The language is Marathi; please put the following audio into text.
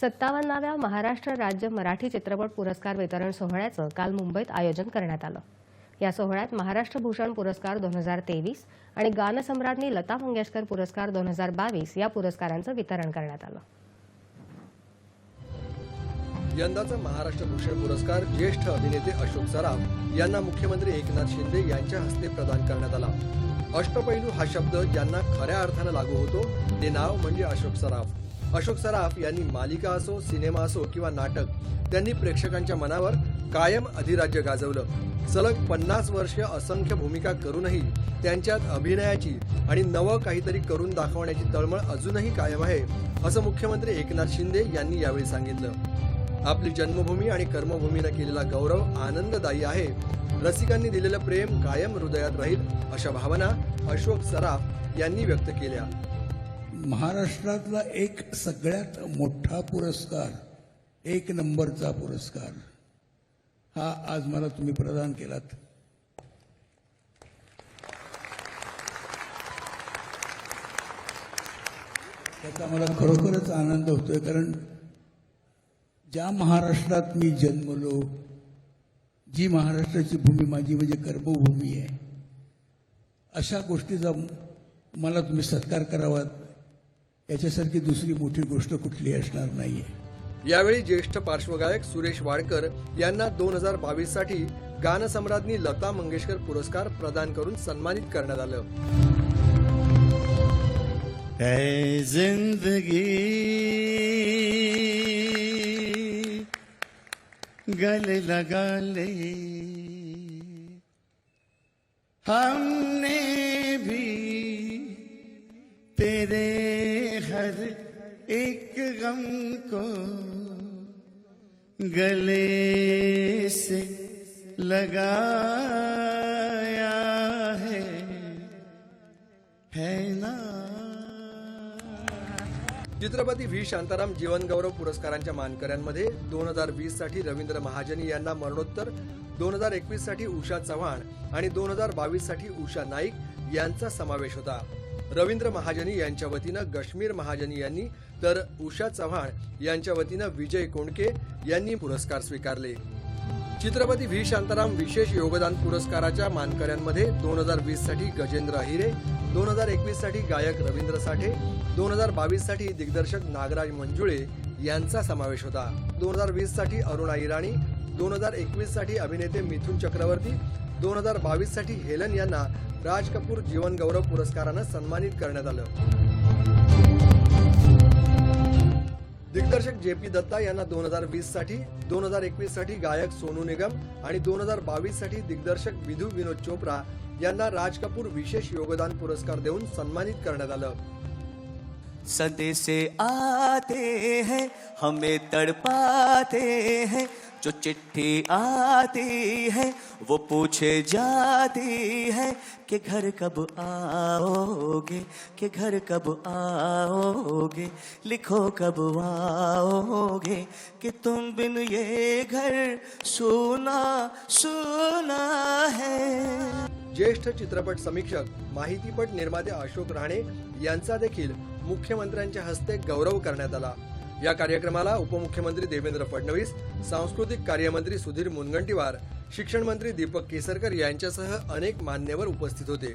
सत्तावन्नाव्या महाराष्ट्र राज्य मराठी चित्रपट पुरस्कार वितरण सोहळ्याचं काल मुंबईत आयोजन करण्यात आलं. या सोहळ्यात महाराष्ट्र भूषण पुरस्कार दोन हजार तेवीस आणि गानसम्राज्ञी लता मंगेशकर पुरस्कार दोन हजार बावीस या पुरस्कारांचं वितरण करण्यात आलं. यंदाचा महाराष्ट्र भूषण पुरस्कार ज्येष्ठ अभिनेते अशोक सराफ यांना मुख्यमंत्री एकनाथ शिंदे यांच्या हस्ते प्रदान करण्यात आला. अष्टपैलू हा शब्द ज्यांना खऱ्या अर्थानं लागू होतो ते नाव म्हणजे अशोक सराफ. अशोक सराफ यांनी मालिका असो सिनेमा असो किंवा नाटक त्यांनी प्रेक्षकांच्या मनावर कायम अधिराज्य गाजवलं. सलग पन्नास वर्ष असंख्य भूमिका करूनही त्यांच्यात अभिनयाची आणि नवं काहीतरी करून दाखवण्याची तळमळ अजूनही कायम आहे असं मुख्यमंत्री एकनाथ शिंदे यांनी यावेळी सांगितलं. आपली जन्मभूमी आणि कर्मभूमीनं केलेला गौरव आनंददायी आहे. रसिकांनी दिलेलं प्रेम कायम हृदयात राहील अशा भावना अशोक सराफ यांनी व्यक्त केल्या. महाराष्ट्रातला एक सगळ्यात मोठा पुरस्कार एक नंबरचा पुरस्कार हा आज मला तुम्ही प्रदान केलात. त्याचा मला खरोखरच आनंद होतोय कारण ज्या महाराष्ट्रात मी जन्मलो जी महाराष्ट्राची भूमी माझी म्हणजे कर्मभूमी आहे अशा गोष्टीचा मला तुम्ही सत्कार करावा याच्यासारखी दुसरी मोठी गोष्ट कुठली असणार नाहीये. यावेळी ज्येष्ठ पार्श्वगायक सुरेश वाडकर यांना दोन हजार बावीससाठी गानसम्राज्ञी लता मंगेशकर पुरस्कार प्रदान करून सन्मानित करण्यात आलं. जिंदगी गले लगा ले हमने हर एक गम को गले से लगाया है है ना? चित्रपती व्ही. शांताराम जीवनगौरव पुरस्कारांच्या मानकऱ्यांमध्ये दोन हजार वीससाठी रवींद्र महाजन यांना मरणोत्तर दोन हजार एकवीससाठी उषा चव्हाण आणि दोन हजार बावीससाठी उषा नाईक यांचा समावेश होता. रवींद्र महाजनी यांच्या वतीनं गश्मीर महाजनी यांनी तर उषा चव्हाण यांच्या वतीनं विजय कोंडके यांनी पुरस्कार स्वीकारले. चित्रपती व्ही. शांताराम विशेष योगदान पुरस्काराच्या मानकऱ्यांमध्ये दोन हजार वीससाठी गजेंद्र अहिरे दोन हजार एकवीससाठी गायक रवींद्र साठे दोन हजार बावीससाठी दिग्दर्शक नागराज मंजुळे यांचा समावेश होता. दोन हजार वीससाठी अरुणा इराणी दोन हजार एकवीससाठी अभिनेते मिथुन चक्रवर्ती दोन हजार बावीससाठी हेलन यांना राज कपूर जीवन गौरव पुरस्कारानं सन्मानित करण्यात आलं. दिग्दर्शक जे पी दत्ता यांना दोन हजार वीससाठी दोन हजार एकवीससाठी गायक सोनू निगम आणि दोन हजार बावीससाठी दिग्दर्शक विधू विनोद चोप्रा यांना राज कपूर विशेष योगदान पुरस्कार देऊन सन्मानित करण्यात आलं. सदे से आते हैं हमें तड़पाते हैं जो चिट्ठी आती है वो पूछे जाती है कि घर कब आओगे कि घर कब आओगे लिखो कब आओगे कि तुम बिन ये घर सोना सोना है। ज्येष्ठ चित्रपट समीक्षक माहितीपट निर्माते अशोक राणे यांचा देखील मुख्यमंत्र्यांच्या हस्ते गौरव करण्यात आला. या कार्यक्रमाला उपमुख्यमंत्री देवेंद्र फडणवीस सांस्कृतिक कार्यमंत्री सुधीर मुनगंटीवार शिक्षण मंत्री दीपक केसरकर यांच्यासह अनेक मान्यवर उपस्थित होते.